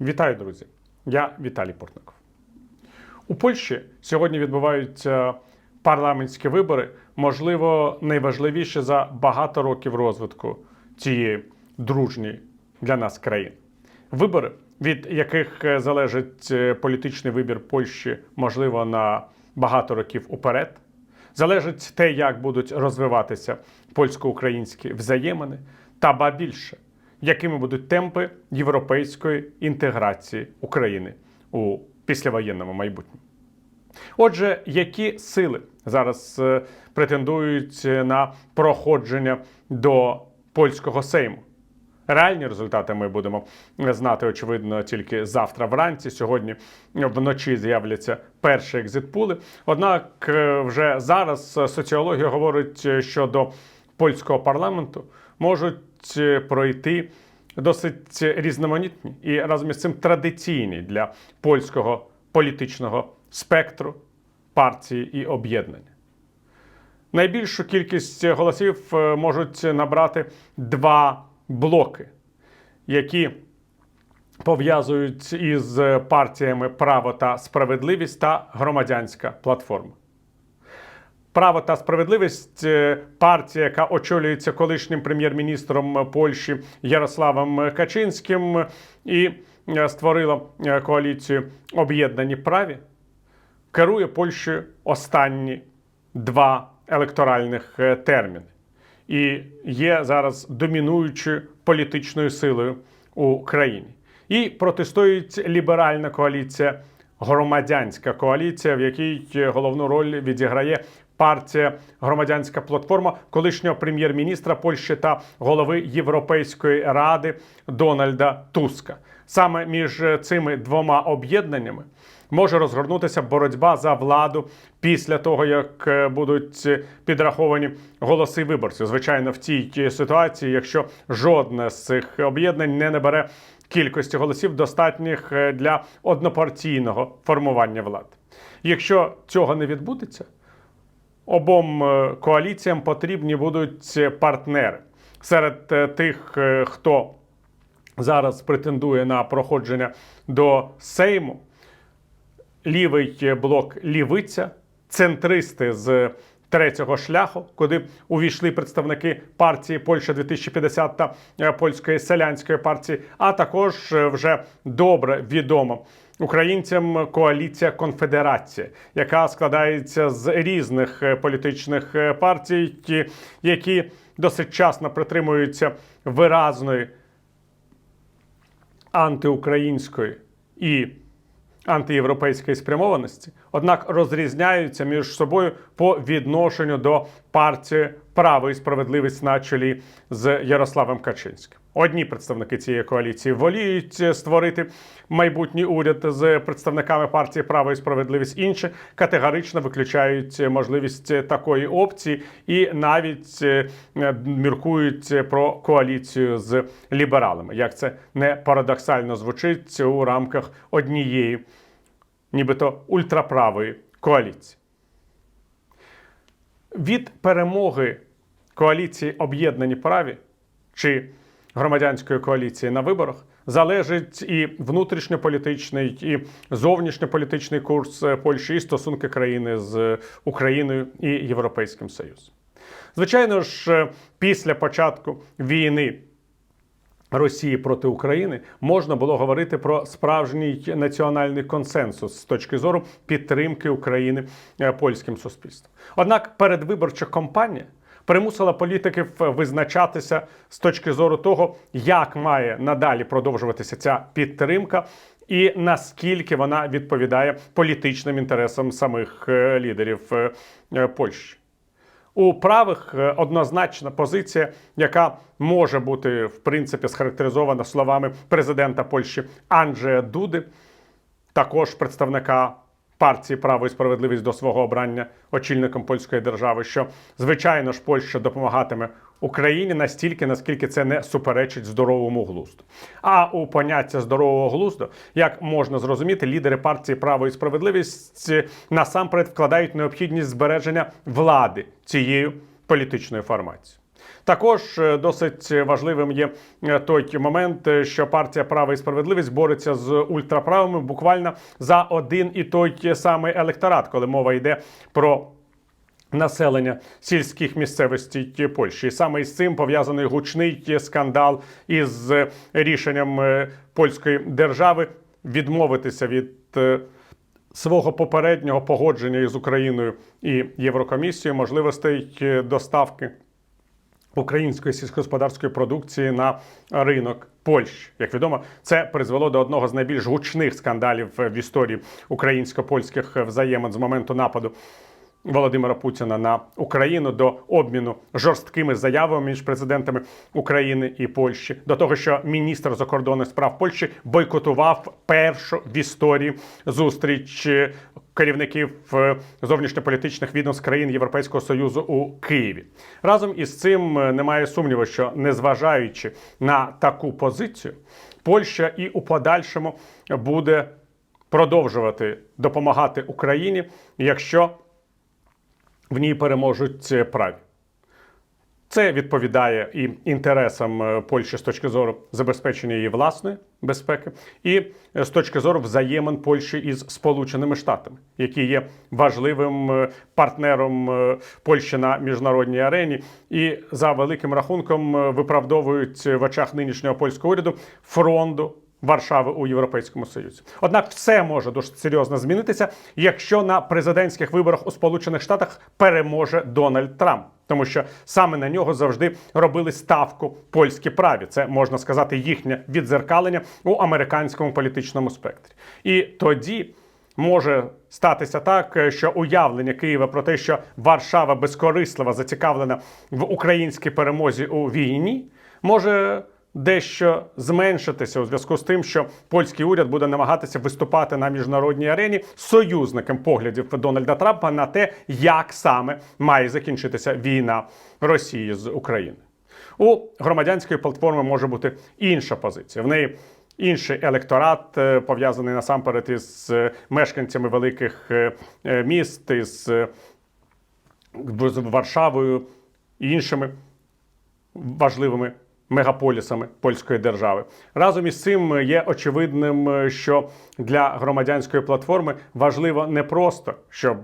Вітаю, друзі! Я Віталій Портников. У Польщі сьогодні відбуваються парламентські вибори, можливо, найважливіші за багато років розвитку цієї дружньої для нас країни. Вибори, від яких е, залежить е, політичний вибір Польщі, можливо, на багато років уперед. Залежить те, як будуть розвиватися польсько-українські взаємини, та ба більше, якими будуть темпи європейської інтеграції України у післявоєнному майбутньому. Отже, які сили зараз е, претендують на проходження до польського сейму? Реальні результати ми будемо знати, очевидно, тільки завтра вранці. Сьогодні вночі з'являться перші екзитпули. Однак е, вже зараз соціологія говорить, що до польського парламенту можуть е, пройти досить різноманітні і разом із цим традиційні для польського політичного спектру партії і об'єднання. Найбільшу кількість голосів е, можуть набрати два блоки, які пов'язують із партіями Право та справедливість та громадянська платформа. Право та справедливість е, партія, яка очолюється колишнім прем'єр-міністром Польщі Ярославом Качинським, і е, створила е, коаліцію Об'єднані праві, керує Польщею останні два електоральних терміни і є зараз домінуючою політичною силою у країні. І протистоїть ліберальна коаліція, громадянська коаліція, в якій головну роль відіграє партія громадянська платформа колишнього прем'єр-міністра Польщі та голови Європейської ради Дональда Туска. Саме між цими двома об'єднаннями може розгорнутися боротьба за владу після того, як е, будуть підраховані голоси виборців. Звичайно, в цій ситуації, якщо жодне з цих об'єднань не набере кількості голосів, достатніх е, для однопартійного формування влади. Якщо цього не відбудеться, обом е, коаліціям потрібні будуть партнери серед е, тих, е, хто зараз претендує на проходження до Сейму. Лівий блок лівиця, центристи з третього шляху, куди увійшли представники партії Польща 2050 та е, польської селянської партії, а також е, вже добре відомо українцям коаліція Конфедерація, яка складається з різних е, політичних е, партій, які досить часто притримуються виразної антиукраїнської і антиєвропейської спрямованості, однак розрізняються між собою по відношенню до партії право і справедливість на чолі з Ярославом Качинським. Одні представники цієї коаліції воліють створити майбутній уряд з представниками партії Право і справедливість. Інші категорично виключають можливість такої опції і навіть е, міркують про коаліцію з лібералами. Як це не парадоксально звучить у рамках однієї, нібито ультраправої коаліції. Від перемоги коаліції об'єднані праві чи громадянської коаліції на виборах залежить і внутрішньополітичний, і зовнішньополітичний курс е, Польщі, і стосунки країни з Україною і Європейським Союзом. Звичайно ж, е, після початку війни. Росії проти України можна було говорити про справжній національний консенсус з точки зору підтримки України е, польським суспільством. Однак передвиборча кампанія примусила політиків визначатися з точки зору того, як має надалі продовжуватися ця підтримка. І наскільки вона відповідає політичним інтересам самих е, лідерів е, Польщі. У правих е, однозначна позиція, яка може бути в принципі схарактеризована словами президента Польщі Анджея Дуди, також представника партії Право і справедливість до свого обрання очільником польської держави, що звичайно ж Польща допомагатиме Україні настільки, наскільки це не суперечить здоровому глузду. А у поняття здорового глузду, як можна зрозуміти, лідери партії Право і справедливість насамперед вкладають необхідність збереження влади цією політичною формацією. Також е, досить важливим є е, той момент, е, що партія Права і справедливість бореться з ультраправими буквально за один і той самий електорат, коли мова йде про. Населення сільських місцевостей Польщі, і саме із цим пов'язаний гучний скандал із е, рішенням е, польської держави відмовитися від е, свого попереднього погодження із Україною і Єврокомісією можливостей доставки української сільськогосподарської продукції на ринок Польщі. Як відомо, це призвело до одного з найбільш гучних скандалів в історії українсько-польських взаємин з моменту нападу. Володимира Путіна на Україну до обміну жорсткими заявами між президентами України і Польщі, до того, що міністр закордонних справ Польщі бойкотував першу в історії зустріч е, керівників е, зовнішньополітичних відомств країн Європейського союзу у Києві. Разом із цим е, немає сумніву, що незважаючи на таку позицію, Польща і у подальшому буде продовжувати допомагати Україні, якщо в ній переможуть праві. Це відповідає і інтересам е, Польщі з точки зору забезпечення її власної безпеки, і е, з точки зору взаємин Польщі із Сполученими Штатами, які є важливим е, партнером Польщі на міжнародній арені, і за великим рахунком виправдовують в очах нинішнього польського уряду фронту Варшави у Європейському Союзі. Однак все може дуже серйозно змінитися, якщо на президентських виборах у Сполучених Штатах переможе Дональд Трамп. Тому що саме на нього завжди робили ставку польські праві. Це можна сказати їхнє відзеркалення у американському політичному спектрі. І тоді може статися так, що уявлення Києва про те, що Варшава безкорисливо зацікавлена в українській перемозі у війні, може дещо зменшитися у зв'язку з тим, що польський уряд буде намагатися виступати на міжнародній арені союзником поглядів Дональда Трампа на те, як саме має закінчитися війна Росії з Україною. У громадянської платформи може бути інша позиція. В неї інший електорат е, пов'язаний насамперед із е, мешканцями великих е, міст, із Варшавою і іншими важливими мегаполісами польської держави. Разом із цим є очевидним, що для громадянської платформи важливо не просто, щоб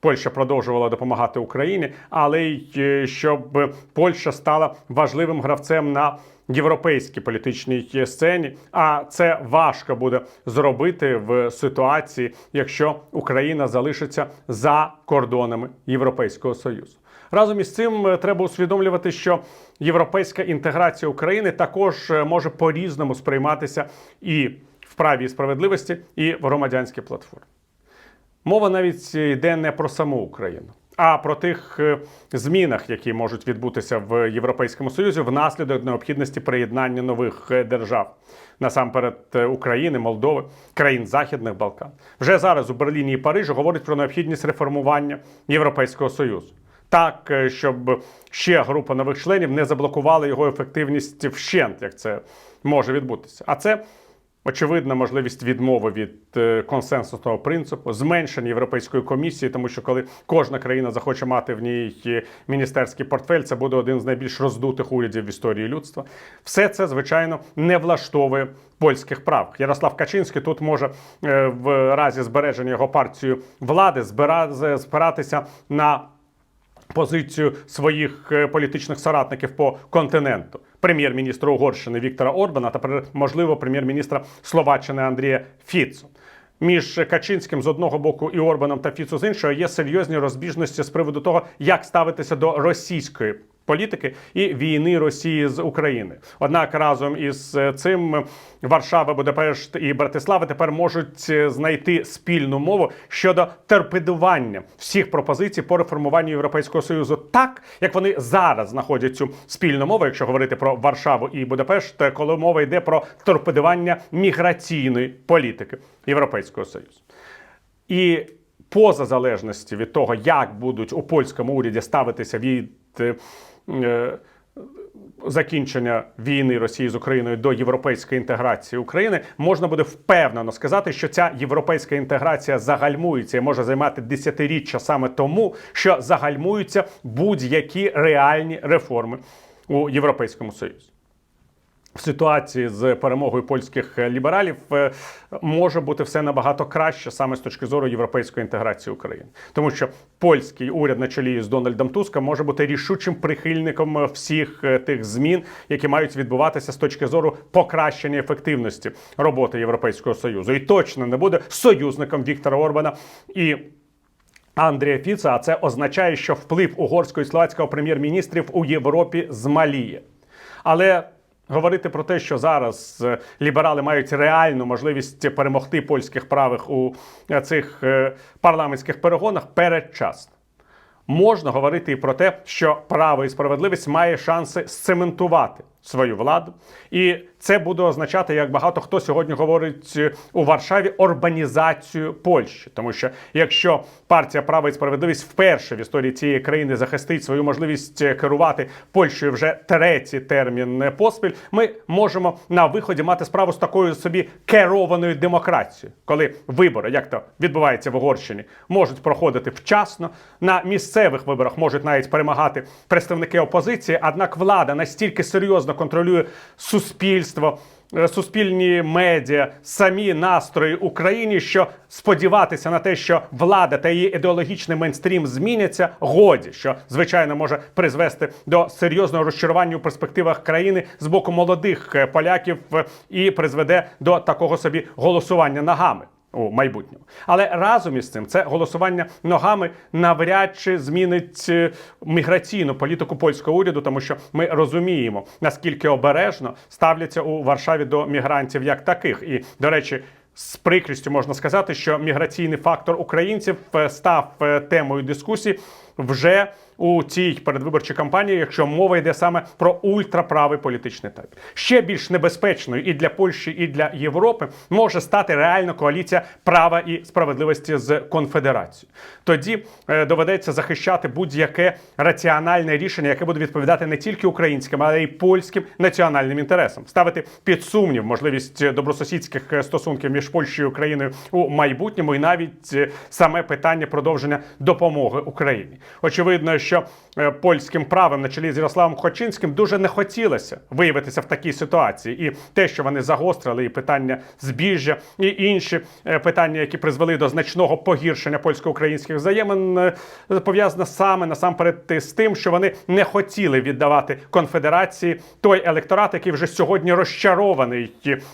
Польща продовжувала допомагати Україні, але й е, щоб Польща стала важливим гравцем на європейській політичній сцені. А це важко буде зробити в ситуації, якщо Україна залишиться за кордонами Європейського союзу. Разом із цим е, треба усвідомлювати, що європейська інтеграція України також е, може по-різному сприйматися і в праві і справедливості, і в громадянській платформі. Мова навіть йде не про саму Україну, а про тих е, змінах, які можуть відбутися в Європейському Союзі внаслідок необхідності приєднання нових е, держав. Насамперед е, України, Молдови, країн Західних Балкан. Вже зараз у Берліні і Парижі говорять про необхідність реформування Європейського Союзу. Так, щоб ще група нових членів не заблокувала його ефективність вщент, як це може відбутися. А це очевидна можливість відмови від е, консенсусного принципу, зменшення європейської комісії, тому що коли кожна країна захоче мати в ній е, міністерський портфель, це буде один з найбільш роздутих урядів в історії людства. Все це звичайно не влаштовує польських прав. Ярослав Качинський тут може е, в разі збереження його партією влади збира- спиратися на позицію своїх е, політичних соратників по континенту. Прем'єр-міністра Угорщини Віктора Орбана, та можливо, прем'єр-міністра Словаччини Андрія Фіцу. Між Качинським з одного боку і Орбаном та Фіцу з іншого є серйозні розбіжності з приводу того, як ставитися до російської політики і війни Росії з України. Однак разом із е, цим Варшава, Будапешт і Братислава тепер можуть е, знайти спільну мову щодо торпедування всіх пропозицій по реформуванню Європейського союзу, так як вони зараз знаходять цю спільну мову, якщо говорити про Варшаву і Будапешт, е, коли мова йде про торпедування міграційної політики Європейського союзу. І поза залежності від того, як будуть у польському уряді ставитися від закінчення війни Росії з Україною до європейської інтеграції України, можна буде впевнено сказати, що ця європейська інтеграція загальмується і може займати десятиріччя саме тому, що загальмуються будь-які реальні реформи у Європейському Союзі. В ситуації з перемогою польських лібералів е, може бути все набагато краще саме з точки зору європейської інтеграції України, тому що польський уряд на чолі з Дональдом Туском може бути рішучим прихильником всіх е, тих змін, які мають відбуватися з точки зору покращення ефективності роботи Європейського союзу, і точно не буде союзником Віктора Орбана і. Андрія Фіца, а це означає, що вплив угорського і словацького прем'єр-міністрів у Європі змаліє. Але говорити про те, що зараз е, ліберали мають реальну можливість перемогти польських правих у е, цих е, парламентських перегонах передчасно. Можна говорити і про те, що право і справедливість має шанси сцементувати свою владу, і це буде означати, як багато хто сьогодні говорить е, у Варшаві, орбанізацію Польщі. Тому що якщо партія право і справедливість вперше в історії цієї країни захистить свою можливість е, керувати Польщею вже третій термін е, поспіль, ми можемо на виході мати справу з такою собі керованою демократією, коли вибори, як то відбувається в Угорщині, можуть проходити вчасно. На місцевих виборах можуть навіть перемагати представники опозиції, однак влада настільки серйозно контролює суспільство. Е, Суспільні медіа, самі настрої Україні, що сподіватися на те, що влада та її ідеологічний мейнстрім зміняться, годі, що звичайно може призвести до серйозного розчарування у перспективах країни з боку молодих е, поляків е, і призведе до такого собі голосування ногами у майбутньому. Але разом із цим це голосування ногами навряд чи змінить е, міграційну політику польського уряду, тому що ми розуміємо, наскільки обережно ставляться у Варшаві до мігрантів як таких. І, до речі, з прикрістю можна сказати, що міграційний фактор українців е, став е, темою дискусії вже у цій передвиборчій кампанії, якщо мова йде саме про ультраправий політичний табір. Ще більш небезпечною і для Польщі, і для Європи може стати реальна коаліція права і справедливості з конфедерацією. Тоді е, доведеться захищати будь-яке раціональне рішення, яке буде відповідати не тільки українським, але й польським національним інтересам, ставити під сумнів можливість добросусідських е, стосунків між Польщею і Україною у майбутньому, і навіть е, саме питання продовження допомоги Україні. Очевидно, що е, польським правим на чолі з Ярославом Хочинським дуже не хотілося виявитися в такій ситуації, і те, що вони загострили, і питання збіжжя, і інші е, питання, які призвели до значного погіршення польсько-українських взаємин, е, пов'язано саме насамперед з тим, що вони не хотіли віддавати конфедерації той електорат, який вже сьогодні розчарований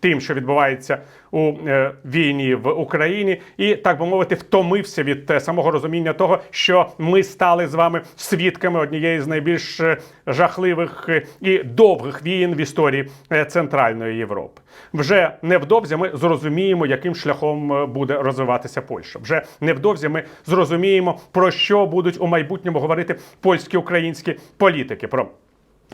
тим, що відбувається у війні в Україні, і так би мовити, втомився від самого розуміння того, що ми стали з вами свідками однієї з найбільш е, жахливих е, і довгих війн в історії е, Центральної Європи. Вже невдовзі ми зрозуміємо, яким шляхом буде розвиватися Польща. Вже невдовзі ми зрозуміємо, про що будуть у майбутньому говорити польські українські політики. Про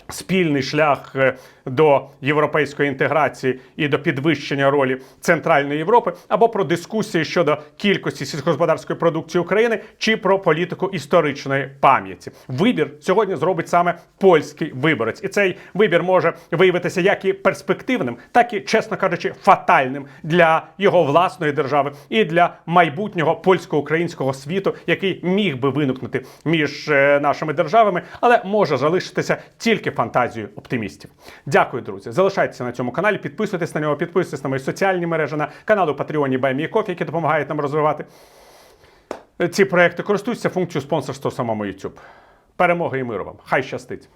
спільний шлях е, до європейської інтеграції і до підвищення ролі Центральної Європи, або про дискусії щодо кількості сільськогосподарської продукції України, чи про політику історичної пам'яті. Вибір сьогодні зробить саме польський виборець, і цей вибір може виявитися як і перспективним, так і, чесно кажучи, фатальним для його власної держави і для майбутнього польсько-українського світу, який міг би виникнути між е, нашими державами, але може залишитися тільки фантазією оптимістів. Дякую, друзі. Залишайтеся на цьому каналі, підписуйтесь на нього, підписуйтесь на мої соціальні мережі, на у Патреоні BuyMeCoffee, які допомагають нам розвивати ці проекти. Користуйтеся функцією спонсорства самому YouTube. Перемоги і миру вам! Хай щастить!